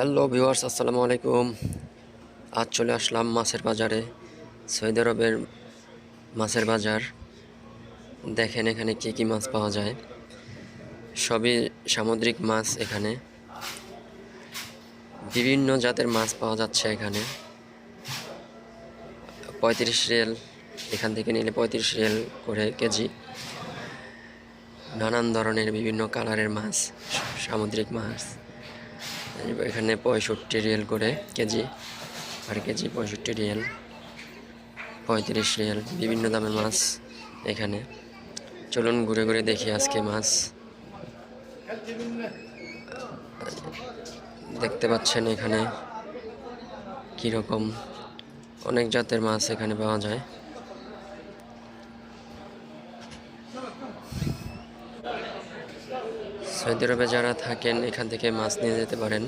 Hello viewers আসসালামু আলাইকুম। আজ চলে আসলাম মাছের বাজারে সৌদি আরবের মাছের বাজার। দেখেন এখানে কী কী মাছ পাওয়া যায়। সবই সামুদ্রিক মাছ এখানে। বিভিন্ন জাতের মাছ পাওয়া যাচ্ছে এখানে। পঁয়ত্রিশ রিয়েল, এখান থেকে নিলে পঁয়ত্রিশ রিয়েল করে কেজি। নানান ধরনের বিভিন্ন কালারের মাছ, সামুদ্রিক মাছ। এখানে পঁয়ষট্টি রিয়েল করে কেজি আর কেজি পঁয়ষট্টি রিয়েল, পঁয়ত্রিশ রিয়েল, বিভিন্ন দামের মাছ এখানে। চলুন ঘুরে ঘুরে দেখি আজকে মাছ। দেখতে পাচ্ছেন এখানে কীরকম, অনেক জাতের মাছ এখানে পাওয়া যায়। সৌদি আরবে যারা থাকেন, এখান থেকে মাছ নিয়ে যেতে পারেন।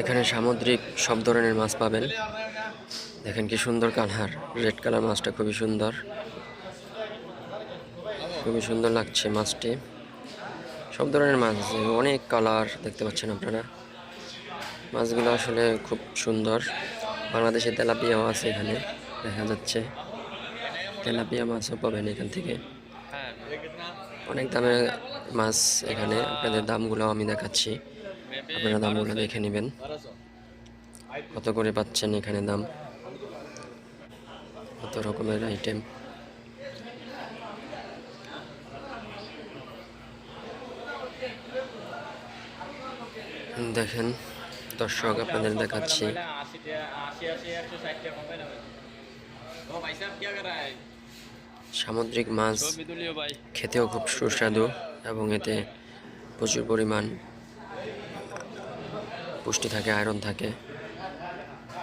এখানে সামুদ্রিক সব ধরনের মাছ পাবেন। দেখেন কি সুন্দর কালার রেড কালার মাছটা খুবই সুন্দর। খুবই সুন্দর লাগছে মাছটি। সব ধরনের মাছ আছে, অনেক কালার দেখতে পাচ্ছেন আপনারা। মাছগুলো আসলে খুব সুন্দর। বাংলাদেশের তেলাপিয়াও আছে এখানে, দেখা যাচ্ছে। তেলাপিয়া মাছও পাবেন এখান থেকে। অনেক দামের মাছ এখানে। আপনাদের দামগুলো আমি দেখাচ্ছি। আপনারা দামগুলো দেখে নেবেন। কত করে পাচ্ছেন এখানে দাম? কত রকমের আইটেম দেখেন, দর্শক, আপনাদের দেখাচ্ছি। সামুদ্রিক মাছ খেতেও খুব সুস্বাদু এবং এতে প্রচুর পরিমাণ পুষ্টি থাকে আয়রন থাকে।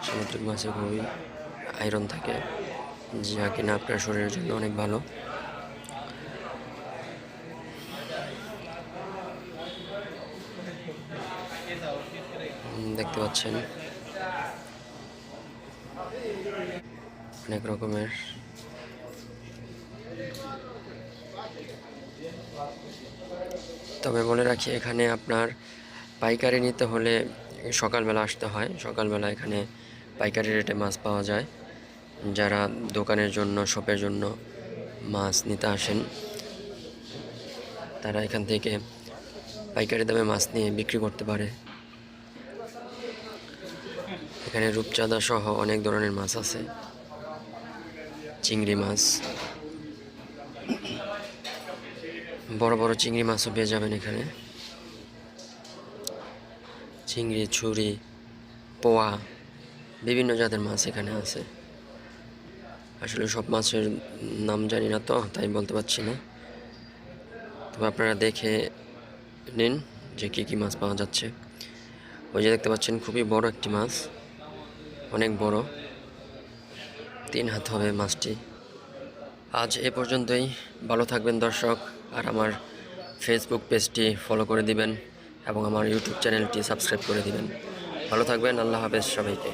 সামুদ্রিক মাছে খুবই আয়রন থাকে, যা কিনা আপনার শরীরের জন্য অনেক ভালো। দেখতে পাচ্ছেন। অনেক রকমের তবে বলে রাখি এখানে আপনার পাইকারি নিতে হলে সকালবেলা আসতে হয়। সকালবেলা এখানে পাইকারি রেটে মাছ পাওয়া যায়। যারা দোকানের জন্য, শপের জন্য মাছ নিতে আসেন, তারা এখান থেকে পাইকারি দামে মাছ নিয়ে বিক্রি করতে পারে। এখানে রূপচাঁদা সহ অনেক ধরনের মাছ আছে। চিংড়ি মাছ বড় বড় চিংড়ি মাছও পেয়ে যাবেন এখানে। চিংড়ি, ছুরি, পোয়া, বিভিন্ন জাতের মাছ এখানে আছে। আসলে সব মাছের নাম জানি না তো, তাই বলতে পারছি না। তবে আপনারা দেখে নিন যে কী কী মাছ পাওয়া যাচ্ছে। ওই যে দেখতে পাচ্ছেন, খুবই বড় একটি মাছ। অনেক বড়। তিন হাত হবে মাছটি। আজ এ পর্যন্তই। ভালো থাকবেন দর্শক। আর আমার ফেসবুক পেজটি ফলো করে দিবেন এবং আমার ইউটিউব চ্যানেলটি সাবস্ক্রাইব করে দিবেন। ভালো থাকবেন, আল্লাহ হাফেজ সবাইকে।